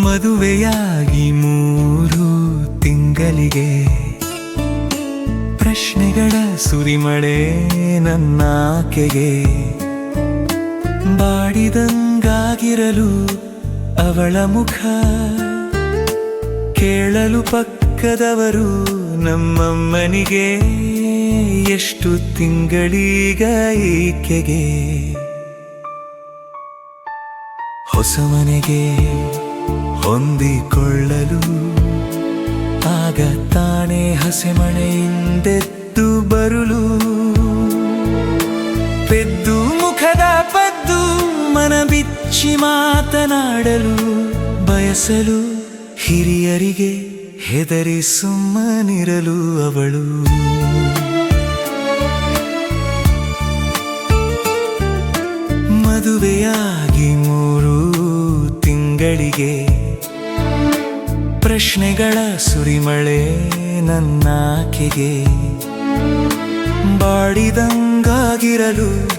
ಮದುವೆಯಾಗಿ ಮೂರು ತಿಂಗಳಿಗೆ ಪ್ರಶ್ನೆಗಳ ಸುರಿಮಳೆ ನನ್ನಾಕೆಗೆ. ಬಾಡಿದಂಗಾಗಿರಲು ಅವಳ ಮುಖ ಕೇಳಲು ಪಕ್ಕದವರು ನಮ್ಮಮ್ಮನಿಗೆ ಎಷ್ಟು ತಿಂಗಳೀಗ ಈಕೆಗೆ. ಹೊಸ ಮನೆಗೆ ಹೊಂದಿಕೊಳ್ಳಲು ಆಗ ತಾನೇ ಹಸೆಮಣೆಯಿಂದೆದ್ದು ಬರುಲು. ಪೆದ್ದು ಮುಖದ ಪದ್ದು ಮನ ಬಿಚ್ಚಿ ಮಾತನಾಡಲು ಬಯಸಲು ಹಿರಿಯರಿಗೆ ಹೆದರಿ ಸುಮ್ಮನಿರಲು ಅವಳು. ಮದುವೆಯಾಗಿ ಮೂರು ಪ್ರಶ್ನೆಗಳ ಸುರಿಮಳೆ ನನ್ನಾಕೆಗೆ. ಬಾಡಿದಂಗಾಗಿರಲು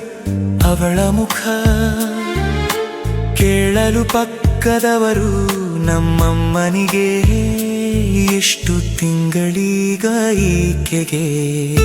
ಅವಳ ಮುಖ. ಕೇಳಲು ಪಕ್ಕದವರು ನಮ್ಮಮ್ಮನಿಗೆ. ಎಷ್ಟು ತಿಂಗಳೀಗ ಈಕೆಗೆ.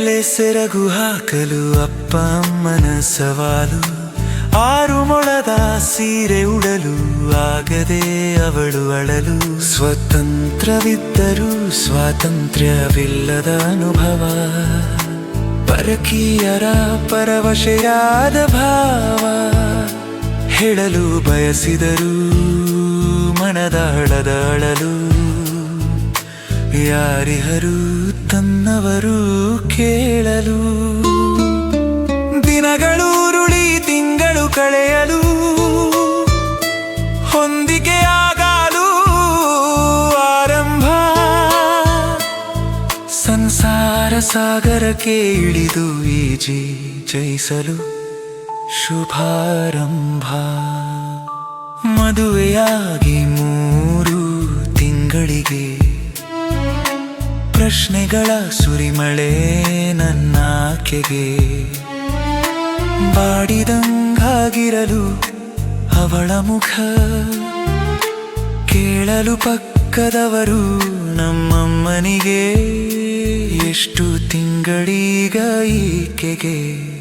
ಮೇಲೆ ಸೆರಗು ಹಾಕಲು ಅಪ್ಪ ಅಮ್ಮನ ಸವಾಲು, ಆರು ಮೊಳದ ಸೀರೆ ಉಡಲು ಆಗದೆ ಅವಳು ಅಳಲು. ಸ್ವತಂತ್ರವಿದ್ದರೂ ಸ್ವಾತಂತ್ರ್ಯವಿಲ್ಲದ ಅನುಭವ, ಪರಕೀಯರ ಪರವಶೆಯಾದ ಭಾವ, ಹೇಳಲು ಬಯಸಿದರೂ ಮನದಾಳದ ಅಳಲು. ಯಾರಿಹರು ತನ್ನವರು ಕೇಳಲು? ದಿನಗಳು ರುಳಿ ತಿಂಗಳು ಕಳೆಯಲು? ಹೊಂದಿಕೆಯಾಗಲು ಆರಂಭ? ಸಂಸಾರ ಸಾಗರಕ್ಕೆ ಇಳಿದು ಈಜಿ ಜಯಿಸಲು ಶುಭಾರಂಭ. ಮದುವೆಯಾಗಿ ಮೂರು ಪ್ರಶ್ನೆಗಳ ಸುರಿಮಳೆ ನನ್ನಾಕೆಗೆ. ಬಾಡಿದಂಗಾಗಿರಲು ಅವಳ ಮುಖ. ಕೇಳಲು ಪಕ್ಕದವರು ನಮ್ಮಮ್ಮನಿಗೆ. ಎಷ್ಟು ತಿಂಗಳೀಗ ಈಕೆಗೆ.